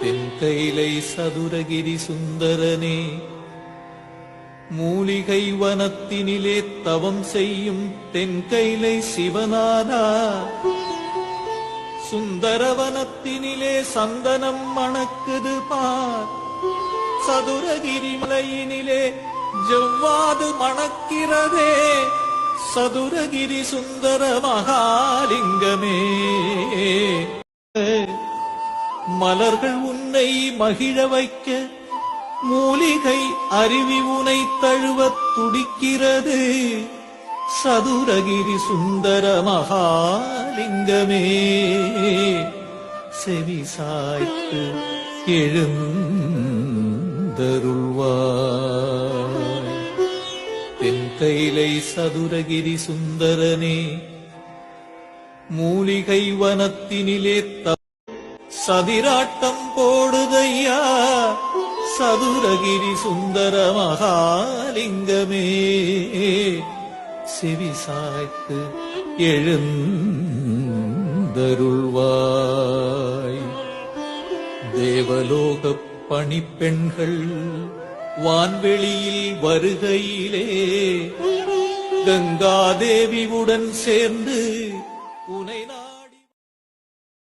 தென்கைலை சதுரகிரி சுந்தரனே மூலிகை வனத்தினிலே தவம் செய்யும் தென்கைலை சிவனானா. சுந்தரவனத்தினிலே சந்தனம் மணக்குது பார். சதுரகிரி மலையினிலே ஜவ்வாது மணக்கிறதே சதுரகிரி சுந்தர மகாலிங்கமே. மலர்கள் உன்னை மகிழ வைக்க மூலிகை அருவி உனை தழுவ துடிக்கிறது. சதுரகிரி சுந்தர மகாலிங்கமே செவி சாய்த்து எழுந்தருள்வாய். தென் கைலை சதுரகிரி சுந்தரனே மூலிகை வனத்தினிலே த சதிராட்டம் போடுதையா? சதுரகிரி சுந்தர மகாலிங்கமே. செவி சாய்த்து எழுந்தருள்வாய். தேவலோக பணிப்பெண்கள் வான்வெளியில் வருகையிலே. கங்காதேவியுடன் சேர்ந்து உனை நான்